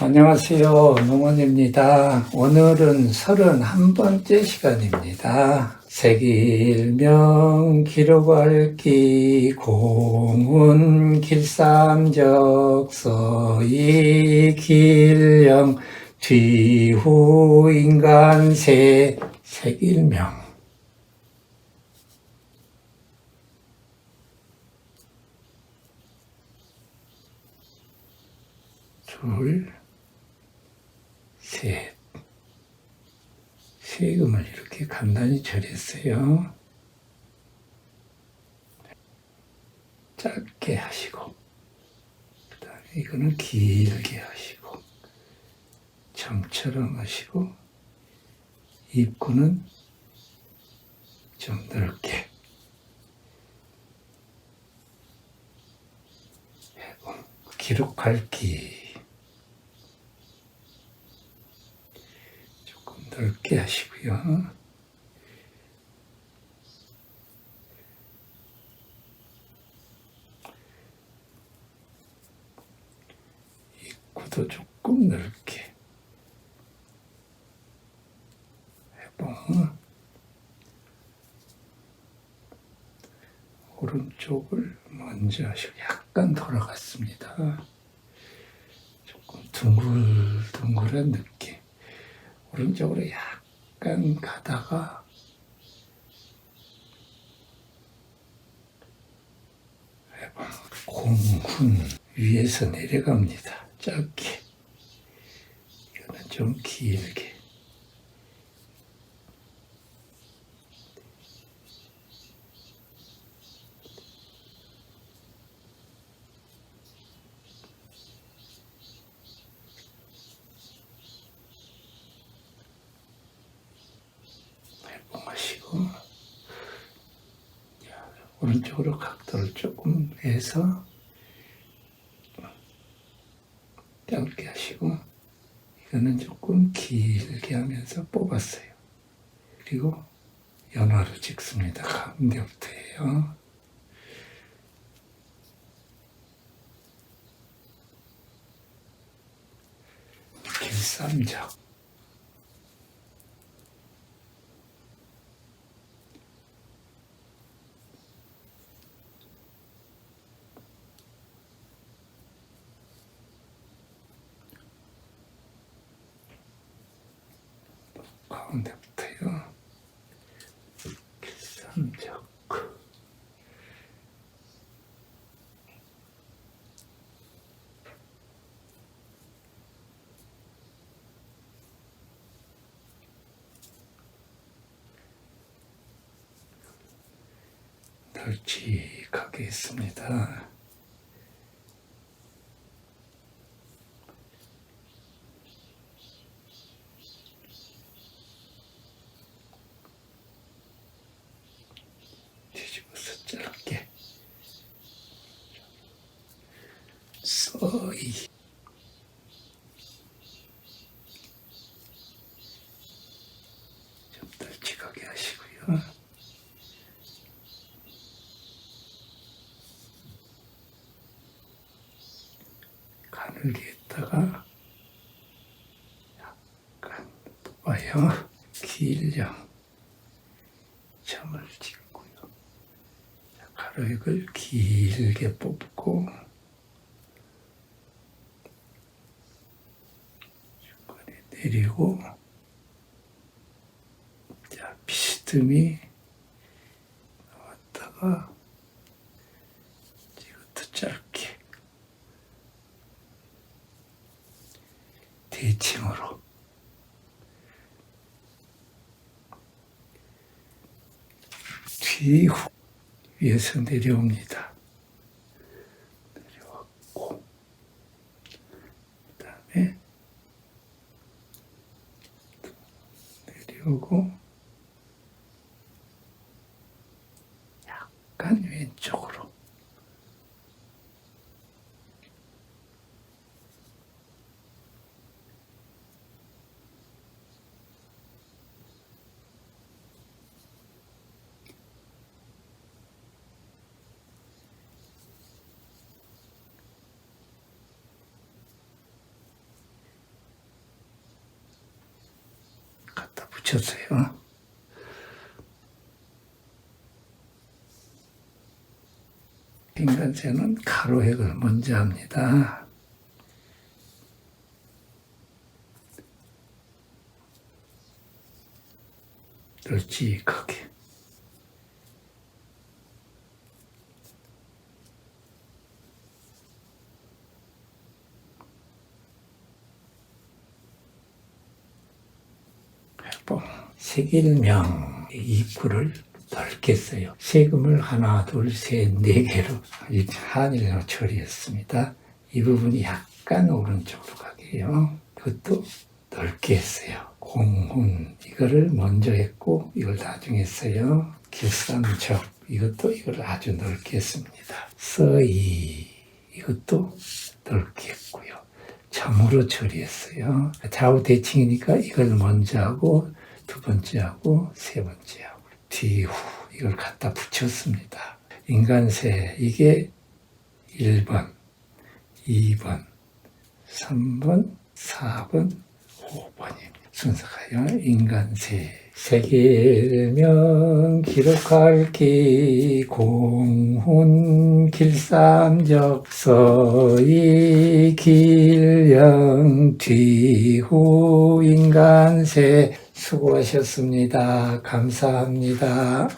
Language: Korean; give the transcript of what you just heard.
안녕하세요. 농원입니다. 오늘은 31번째 시간입니다. 색일명 기록할기 공운 길삼적서이 길령 뒤후 인간세 색일명 둘, 셋. 세금을 이렇게 간단히 처리했어요. 짧게 하시고, 그 다음에 이거는 길게 하시고, 점처럼 하시고, 입구는 좀 넓게. 해봉, 기록할 기. 조금 넓게 하시고요. 입구도 조금 넓게 해봉 오른쪽을 먼저 하시고 약간 돌아갔습니다. 조금 둥글둥글한 느낌. 오른쪽으로 약간 가다가. 공훈 위에서 내려갑니다. 짧게. 이거는 좀 길게. 해봉하시고 자, 오른쪽으로 각도를 조금 해서 짧게 하시고 이거는 조금 길게 하면서 뽑았어요. 그리고 연화로 찍습니다. 가운데부터예요. 길삼적 가운데부터요. 길삼적 널찍하게 있습니다. 뒤집어서 짧게 써이 좀 널찍하게 하시고요. 가늘게했다가 약간 뽑아요. 길령 점을 찍고요. 자, 가로액을 길게 뽑고 내리고 자 비스듬히 나왔다가 이것도 짧게 대칭으로 뒤후 위에서 내려옵니다. 내려왔고 그다음에 내려오고 붙였어요. 인간체는 가로획을 먼저 합니다. 널찍하게. 해봉. 세길명 입구를 넓게 써요. 세금을 하나, 둘, 셋, 네 개로 이 한일로 처리했습니다. 이 부분이 약간 오른쪽으로 가게 해요. 이것도 넓게 했어요. 공훈 이거를 먼저 했고 이걸 나중에 했어요. 길삼적 이것도 이걸 아주 넓게 했습니다. 서이 이것도 넓게 했고요. 점으로 처리했어요. 좌우 대칭이니까 이걸 먼저 하고 두 번째 하고 세 번째 하고 뒤후 이걸 갖다 붙였습니다. 인간세 이게 1번, 2번, 3번, 4번, 5번입니다. 순서가요. 인간세 세계명 기록할 기 공훈 길삼적 서이 길령 뒤후 인간세 수고하셨습니다. 감사합니다.